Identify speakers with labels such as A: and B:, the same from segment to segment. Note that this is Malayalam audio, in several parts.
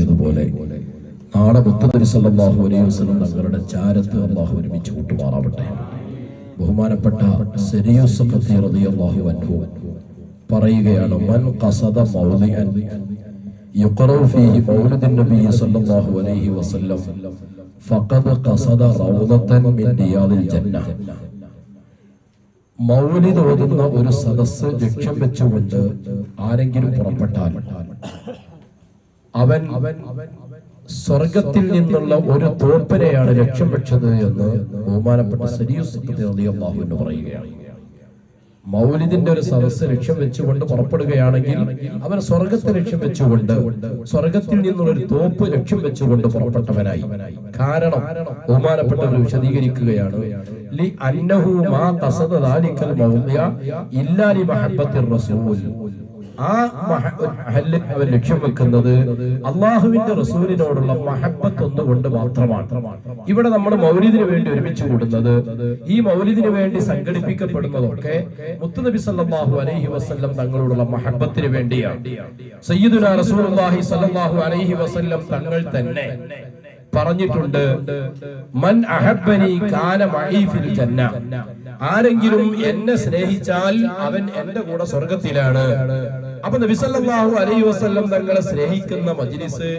A: കൂടിയതുപോലെ നാളെ മുത്തനബി സല്ലല്ലാഹു അലൈഹി വസല്ലം തങ്ങളുടെ ചാരത്ത് അള്ളാഹു ഒരുമിച്ച് കൂട്ടുമാറാവട്ടെ. ബഹുമാനപ്പെട്ട അൻഹു പറയുകയാണ് മൻ ഖസദ മൗലിഅൻ സല്ലല്ലാഹു അലൈഹി വസല്ലം ഫഖദ് ഖസദ ജന്ന. മൗലിദ് ഒരു സദസ്സ് ലക്ഷ്യം വെച്ചുകൊണ്ട് ആരെങ്കിലും പുറപ്പെട്ടാൽ അവൻ അവൻ സ്വർഗത്തിൽ നിന്നുള്ള ഒരു തോപ്പനെയാണ് ലക്ഷ്യം വെച്ചത് എന്ന് ബഹുമാനപ്പെട്ട സരിയൂസ് അള്ളാഹു എന്ന് പറയുകയാണ്. മൗലിദിന്റെ ഒരു സദസ് ലക്ഷ്യം വെച്ചുകൊണ്ട് പുറപ്പെടുകയാണെങ്കിൽ അവൻ സ്വർഗത്തെ ലക്ഷ്യം വെച്ചുകൊണ്ട് സ്വർഗത്തിൽ നിന്നുള്ള ഒരു തോപ്പ് ലക്ഷ്യം വെച്ചുകൊണ്ട് പുറപ്പെട്ടവനായി. കാരണം ബഹുമാനപ്പെട്ടവർ വിശദീകരിക്കുകയാണ് അന്നഹു മാ ഖസദ ദാലിക്കൽ മൗദിയ ഇല്ലാ ലി മഹബ്ബത്തിർ റസൂൽ. ആ മഹ- മഹല്ലിൽ അവൻ ലക്ഷ്യം വെക്കുന്നത് അള്ളാഹുവിന്റെ റസൂലിനോടുള്ള മഹബത്ത് ഒന്നുകൊണ്ട് മാത്രമാണ്. ഇവിടെ നമ്മൾ മൗലിദിന് വേണ്ടി ഒരുമിച്ച് കൂടുന്നത് ഈ മൗലിദിന് വേണ്ടി സംഘടിപ്പിക്കപ്പെടുന്നതൊക്കെ മുത്തുനബി സല്ലാഹു അലൈഹി വസ്ല്ലം തങ്ങളോടുള്ള മഹബത്തിന് വേണ്ടിയാണ്. സയ്യിദുല റസൂലുള്ളാഹി സല്ലാഹു അലൈഹി വസല്ലം തങ്ങൾ തന്നെ പറഞ്ഞിട്ടുണ്ട് മൻ അഹബനി കാന മഹീഫിൽ ഫിൽ ജന്ന. ആരെങ്കിലും എന്നെ സ്നേഹിച്ചാൽ അവൻ എന്റെ കൂടെ സ്വർഗത്തിലാണ്. അപ്പൊ നബിസല്ലാഹു അലൈ വസല്ലം തങ്ങളെ സ്നേഹിക്കുന്ന മജിലിസ്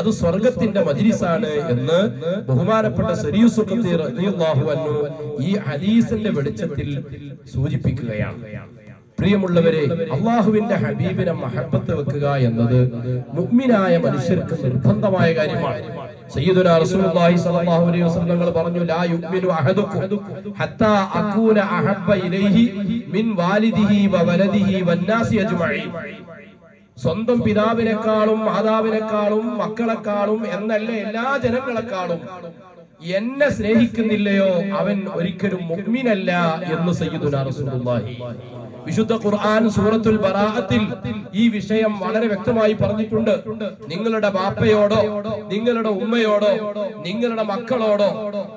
A: അത് സ്വർഗത്തിന്റെ മജിലിസാണ് എന്ന് ബഹുമാനപ്പെട്ട സരീസ് ഖത്തീർ റളിയല്ലാഹു അൻഹു ഈ ഹദീസിന്റെ വെളിച്ചത്തിൽ സൂചിപ്പിക്കുകയാണ്. പ്രിയമുള്ളവരെ അള്ളാഹുവിന്റെ ഹബീബിനെ മഹബത്ത് വെക്കുക എന്നത് മുഗ്മിനായ മനുഷ്യർക്ക് നിർബന്ധമായ കാര്യമാണ്. റസൂലുള്ളാഹി സ്വല്ലല്ലാഹു അലൈഹി വസല്ലം പറഞ്ഞു ലാ ഹത്താ അഹബ്ബ ഇലൈഹി മിൻ വാലിദിഹി വവലദിഹി സ്വന്തം പിതാവിനെക്കാളും മാതാവിനെക്കാളും മക്കളെക്കാളും എന്നല്ല എല്ലാ ജനങ്ങളെക്കാളും എന്നെ സ്നേഹിക്കുന്നില്ലയോ? അവൻ ഒരിക്കലും മുഗ്മിനല്ല എന്ന് സയ്യിദുനാ റസൂലുള്ളാഹി വിശുദ്ധ ഖുർആൻ സൂറത്തുൽ ബറാഅത്തിൽ ഈ വിഷയം വളരെ വ്യക്തമായി പറഞ്ഞിട്ടുണ്ട്. നിങ്ങളുടെ ബാപ്പയോടോ നിങ്ങളുടെ ഉമ്മയോടോ നിങ്ങളുടെ മക്കളോടോ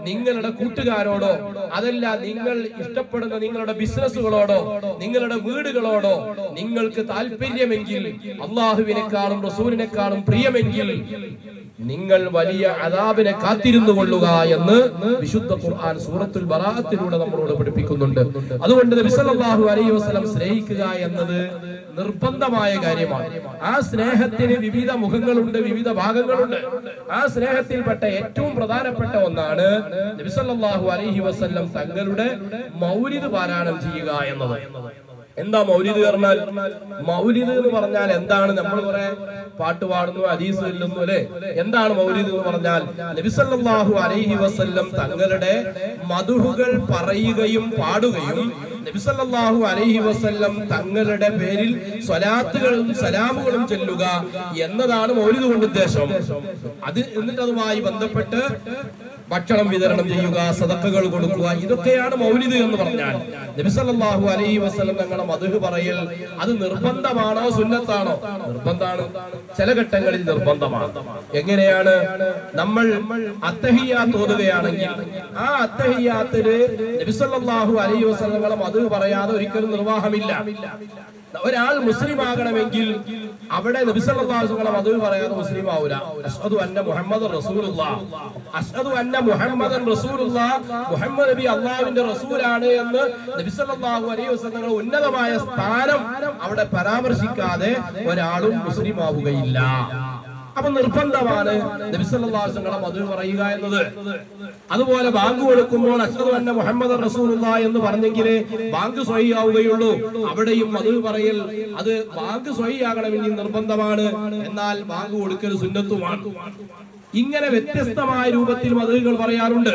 A: നിങ്ങളുടെ കൂട്ടുകാരോടോ അതല്ല നിങ്ങൾ ഇഷ്ടപ്പെടുന്ന നിങ്ങളുടെ ബിസിനസ്സുകളോടോ നിങ്ങളുടെ വീടുകളോടോ നിങ്ങൾക്ക് താല്പര്യമെങ്കിൽ അള്ളാഹുവിനെക്കാളും റസൂലിനെക്കാളും പ്രിയമെങ്കിൽ നിങ്ങൾ വലിയ അതാബിനെ കാത്തിരുന്നു കൊള്ളുക എന്ന് വിശുദ്ധ ഖുർആൻ സൂറത്തുൽ ബറാഅത്തിലൂടെ നമ്മളോട് പഠിപ്പിക്കുന്നുണ്ട്. അതുകൊണ്ട് നബി സല്ലല്ലാഹു അലൈഹി വസല്ലം സ്നേഹിക്കുക എന്നത് നിർബന്ധമായ കാര്യമാണ്. ആ സ്നേഹത്തിന് വിവിധ മുഖങ്ങളുണ്ട് വിവിധ ഭാഗങ്ങളുണ്ട്. ആ സ്നേഹത്തിൽപ്പെട്ട ഏറ്റവും പ്രധാനപ്പെട്ട ഒന്നാണ് നബി സല്ലല്ലാഹു അലൈഹി വസല്ലം തങ്ങളുടെ മൗലിദ് പാരായണം ചെയ്യുക എന്നത്. എന്താ മൗലിദ് പറഞ്ഞാൽ? മൗലിദ് എന്ന് പറഞ്ഞാൽ എന്താണ്? നമ്മൾ കുറെ പാട്ട് പാടുന്നു അദീസ് ചൊല്ലുന്നു അല്ലെ? എന്താണ് മൗലിദ് എന്ന് പറഞ്ഞാൽ? നബിസല്ലാഹു അലൈഹി വസല്ലം തങ്ങളുടെ മധുഹുകൾ പറയുകയും പാടുകയും നബിസല്ലാഹു അലൈഹി വസല്ലം തങ്ങളുടെ പേരിൽ സ്വലാത്തുകളും സലാമുകളും ചെല്ലുക എന്നതാണ് മൗലിദ് കൊണ്ട് ഉദ്ദേശം. അത് എന്നിട്ട് അതുമായി ബന്ധപ്പെട്ട് ഭക്ഷണം വിതരണം ചെയ്യുക സദക്കകൾ കൊടുക്കുക ഇതൊക്കെയാണ് മൗലിദ് എന്ന് പറഞ്ഞാൽ. നബിസല്ലാഹു അലൈഹി വസ്ലം തങ്ങളുടെ മധു പറയൽ അത് നിർബന്ധമാണോ സുന്നത്താണോ? നിർബന്ധമാണ്. ചില ഘട്ടങ്ങളിൽ നിർബന്ധമാണ്. എങ്ങനെയാണ്? നമ്മൾ അത്തഹിയാത്ത് ഓതുകയാണെങ്കിൽ ആ അത്തഹിയാത്തിന് നബിസല്ലാഹു അലൈഹി വസ്ലങ്ങളെ മധു പറയാതെ ഒരിക്കലും നിർവാഹമില്ല. ഒരാൾ മുസ്ലിം ആകണമെങ്കിൽ അവിടെ നബിസല്ലാസുകളെ മധു പറയാതെ മുസ്ലിം ആവൂല അഷ്ഹദു അന്ന മുഹമ്മദ് റസൂലുള്ള. അഷ്ഹദു അന്ന മുഹമ്മദൻ റസൂലുള്ള മുഹമ്മദ് നബി അള്ളാഹുവിന്റെ റസൂലാണ് എന്ന് നബിസല്ലാഹു അലൈഹി വസല്ലങ്ങൾ ഉന്നതമായ സ്ഥാനം അവിടെ പരാമർശിക്കാതെ ഒരാളും മുസ്ലിം ആവുകയില്ല അപ്പൊ നിർബന്ധമാണ് നബിസല്ലാസുകളെ മധു പറയുക എന്നത്. അതുപോലെ ബാങ്ക് കൊടുക്കുമ്പോൾ അഷ്ഹദു തന്നെ മുഹമ്മദ് റസൂലുള്ള എന്ന് പറഞ്ഞെങ്കിലേ ബാങ്ക് സ്വഹിയാവുകയുള്ളൂ അവിടെയും മധു പറയൽ അത് ബാങ്ക് സ്വഹിയാകണമെങ്കിൽ നിർബന്ധമാണ്. എന്നാൽ ബാങ്ക് കൊടുക്കൽ സുന്നത്തുമാണ്. ഇങ്ങനെ വ്യത്യസ്തമായ രൂപത്തിൽ മതകൾ പറയാറുണ്ട്.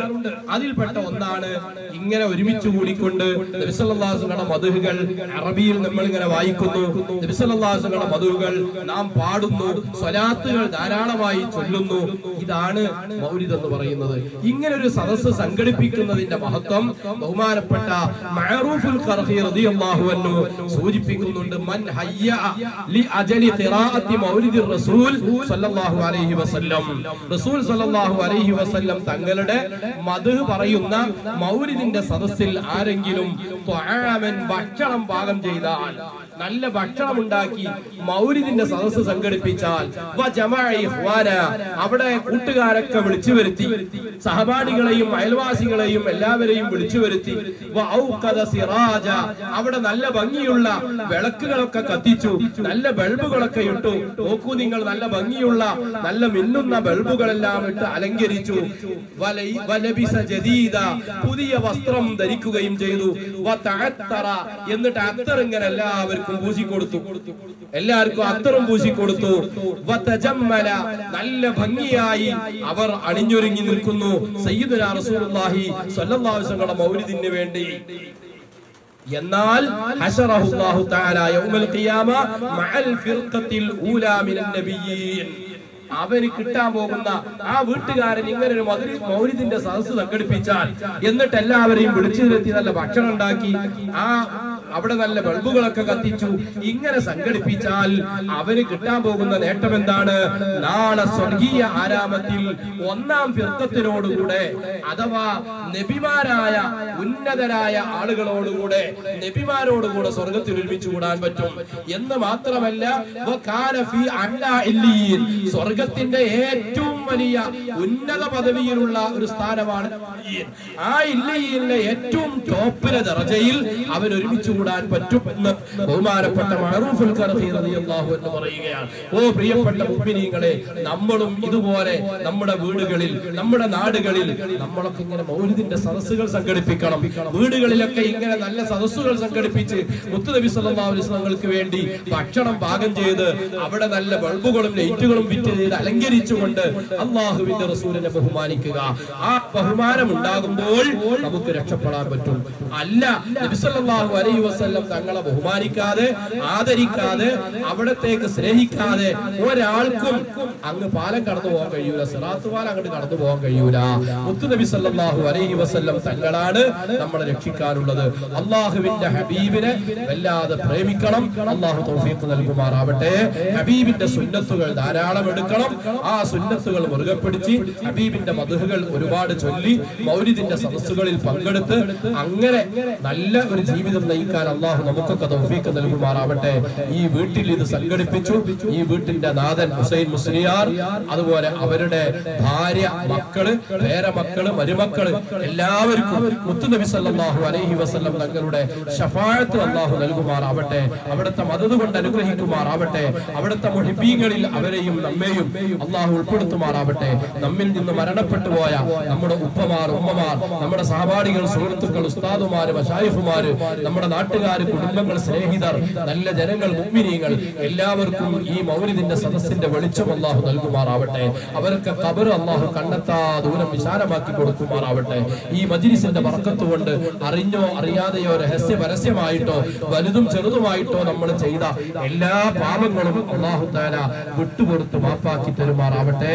A: അതിൽപ്പെട്ട ഒന്നാണ് ഇങ്ങനെ ഒരുമിച്ച് കൂടിക്കൊണ്ട് നബിസല്ലാസുകളുടെ മധുകൾ അറബിയിൽ നമ്മൾ ഇങ്ങനെ വായിക്കുന്നു നബിസല്ലാസുകളുടെ മധുകൾ നാം പാടുന്നു സ്വലാത്തുകൾ ധാരാളമായി ചൊല്ലുന്നു. ഇതാണ് മൗലിദ് എന്ന് പറയുന്നത്. ഇങ്ങനെ ഒരു സദസ്സ് സംഘടിപ്പിക്കുന്നതിന്റെ മഹത്വം ബഹുമാനപ്പെട്ട മഹറൂഫുൽ സൂചിപ്പിക്കുന്നുണ്ട് മൻ ഹയ്യ ലി അജലി ഖിറാഅത്തി റസൂൽ സല്ലല്ലാഹു അലൈഹി വസല്ലം. റസൂൽ സല്ലല്ലാഹു അലൈഹി വസല്ലം തങ്ങളുടെ മത് പറയുന്ന മൗലിദിന്റെ സദസ്സിൽ ആരെങ്കിലും ഭക്ഷണം പാകം ചെയ്താൽ നല്ല ഭക്ഷണം ഉണ്ടാക്കി മൗലിദിന്റെ സദസ്സ് സംഘടിപ്പിച്ചാൽ അവിടെ കൂട്ടുകാരൊക്കെ വിളിച്ചു വരുത്തി സഹപാഠികളെയും അയൽവാസികളെയും എല്ലാവരെയും വിളിച്ചു വരുത്തി അവിടെ നല്ല ഭംഗിയുള്ള വിളക്കുകളൊക്കെ കത്തിച്ചു നല്ല ബൾബുകളൊക്കെ ഇട്ടു. നോക്കൂ നിങ്ങൾ നല്ല ഭംഗിയുള്ള നല്ല മിന്നുന്ന ബൾബുകളെല്ലാം ഇട്ട് അലങ്കരിച്ചു. പുതിയ വസ്ത്രം ധരിക്കുകയും ചെയ്തു. എന്നിട്ട് അത്തർ ഇങ്ങനെ എല്ലാവർക്കും പൂശിക്കൊടുത്തു. എല്ലാവർക്കും അത്തറും പൂശിക്കൊടുത്തു. കൊടുത്തു നല്ല ഭംഗിയായി അവർ അണിഞ്ഞൊരുങ്ങി നിൽക്കുന്നു. സയ്യിദുനാ റസൂലുള്ളാഹി സ്വല്ലല്ലാഹു മൗലിദിന് വേണ്ടി. എന്നാൽ ഹശറഹുല്ലാഹു തആല യൗമൽ ഖിയാമ മഅൽ നബിയ്യീൻ അവന് കിട്ടാൻ പോകുന്ന ആ വീട്ടുകാരൻ ഇങ്ങനെ ഒരു മധുര മൗലിദിന്റെ സദസ്സ് സംഘടിപ്പിച്ചാൽ എന്നിട്ട് എല്ലാവരെയും വിളിച്ചു നിർത്തി നല്ല ഭക്ഷണം ഉണ്ടാക്കി. ആ അവിടെ നല്ല ബൾബുകളൊക്കെ കത്തിച്ചു. ഇങ്ങനെ സംഘടിപ്പിച്ചാൽ അവന് കിട്ടാൻ പോകുന്ന നേട്ടം എന്താണ് നാളെ സ്വർഗീയ ആരാമത്തിൽ ഒന്നാം ഫിർക്കത്തിനോടുകൂടെ അഥവാ നബിമാരായ ഉന്നതരായ ആളുകളോടുകൂടെ നബിമാരോടുകൂടെ സ്വർഗത്തിൽ ഒരുമിച്ച് കൂടാൻ പറ്റും. എന്ന് മാത്രമല്ല. സ്വർഗത്തിന്റെ ഏറ്റവും വലിയ ഉന്നത പദവിയിലുള്ള ഒരു സ്ഥാനമാണ് ആ ഇല്ലയിലെ ഏറ്റവും ടോപ്പിലെ ദർജയിൽ അവൻ ഒരുമിച്ച് കൂടാൻ പറ്റും എന്ന് ബഹുമാനപ്പെട്ട മഹറൂഫുൽ റളിയല്ലാഹു അൻഹു പറയുകയാണ്. ഓ പ്രിയപ്പെട്ട മുഅ്മിനീങ്ങളെ നമ്മളും ഇതുപോലെ നമ്മുടെ വീടുകളിൽ നമ്മുടെ നാടുകളിൽ നമ്മളൊക്കെ ഇങ്ങനെ മൗലിദിന്റെ സദസ്സുകൾ സംഘടിപ്പിക്കണം. വീടുകളിലൊക്കെ ഇങ്ങനെ നല്ല സദസ്സുകൾ സംഘടിപ്പിച്ച് മുത്തുനബി സല്ലല്ലാഹു അലൈഹി വേണ്ടി ഭക്ഷണം പാകം ചെയ്ത് അവിടെ നല്ല ബൾബുകളും ലൈറ്റുകളും വിറ്റ് ചെയ്ത് അലങ്കരിച്ചുകൊണ്ട് അള്ളാഹുവിന്റെ റസൂലിനെ ബഹുമാനിക്കുക. ആ ബഹുമാനം ഉണ്ടാകുമ്പോൾ നമുക്ക് രക്ഷപ്പെടാൻ പറ്റും. അല്ല നബി അലൈ വസല്ലം തങ്ങളെ ബഹുമാനിക്കാതെ ആദരിക്കാതെ അവിടത്തേക്ക് സ്നേഹിക്കാതെ ഒരാൾക്കും അങ്ങ് പാലം കടന്നു പോകാൻ കഴിയൂല സിറാത്ത് പാലം അങ്ങോട്ട് കടന്നു പോകാൻ കഴിയൂല. മുത്തു നബി സല്ലാഹു അലൈഹി വസ്ല്ലം തങ്ങളാണ് നമ്മളെ രക്ഷിക്കാനുള്ളത്. അള്ളാഹുവിന്റെ ഹബീബിനെ വല്ലാതെ പ്രേമിക്കണം. അള്ളാഹു തൗഫീഖ് നൽകുമാറാവട്ടെ. ഹബീബിന്റെ സുന്നത്തുകൾ ധാരാളം എടുക്കണം. ആ സുന്നത്തുകൾ മുറുകെ പിടിച്ച് ഹബീബിന്റെ മധുഹകൾ ഒരുപാട് ചൊല്ലി മൗലിദിന്റെ സദസ്സുകളിൽ പങ്കെടുത്ത് അങ്ങനെ നല്ല ഒരു ജീവിതം നയിക്കാൻ അള്ളാഹു നമുക്കൊക്കെ തൗഫീക്ക് നൽകുമാറാവട്ടെ. ഈ വീട്ടിൽ ഇത് സംഘടിപ്പിച്ചു. ഈ വീട്ടിന്റെ നാഥൻ ഹുസൈൻ മുസ്ലിയാർ അതുപോലെ അവരുടെ ഭാര്യ മക്കൾ പേരമക്കൾ മരുമക്കൾ എല്ലാവർക്കും മുത്തുനബി സല്ലാഹു അലൈഹി വസല്ലം തങ്ങളുടെ ഷഫാഴത്ത് അള്ളാഹു നൽകുമാറാവട്ടെ. അവിടുത്തെ മതത് കൊണ്ട് അനുഗ്രഹിക്കുമാറാവട്ടെ. അവിടുത്തെ മുഹിബീങ്ങളിൽ അവരെയും നമ്മെയും അള്ളാഹു ഉൾപ്പെടുത്തുമാറാവട്ടെ. നമ്മിൽ നിന്ന് മരണപ്പെട്ടു പോയ നമ്മുടെ ഉപ്പമാർ ഉമ്മമാർ നമ്മുടെ സഹപാഠികൾ സുഹൃത്തുക്കൾ ഉസ്താദുമാര് മഷായിഫുമാര് നമ്മുടെ നാട്ടുകാർ കുടുംബങ്ങൾ സ്നേഹിതർ നല്ല ജനങ്ങൾ മുഗ്മിനീങ്ങൾ എല്ലാവർക്കും ഈ മൗലിദിന്റെ സദസ്സിന്റെ വെളിച്ചം അള്ളാഹു നൽകുമാറാവട്ടെ. അവർക്ക് കബർ അള്ളാഹു കണ്ടെത്താ ദൂരം വിശാലമാക്കി കൊടുക്കുമാറാവട്ടെ. ഈ മജിലിസിന്റെ ബർക്കത്ത് കൊണ്ട് അറിഞ്ഞോ അറിയാതെയോ രഹസ്യ പരസ്യമായിട്ടോ വലുതും ചെറുതുമായിട്ടോ നമ്മൾ ചെയ്ത എല്ലാ പാപങ്ങളും അള്ളാഹു താര വിട്ടുപുറത്ത് മാപ്പാക്കി തരുമാറാവട്ടെ.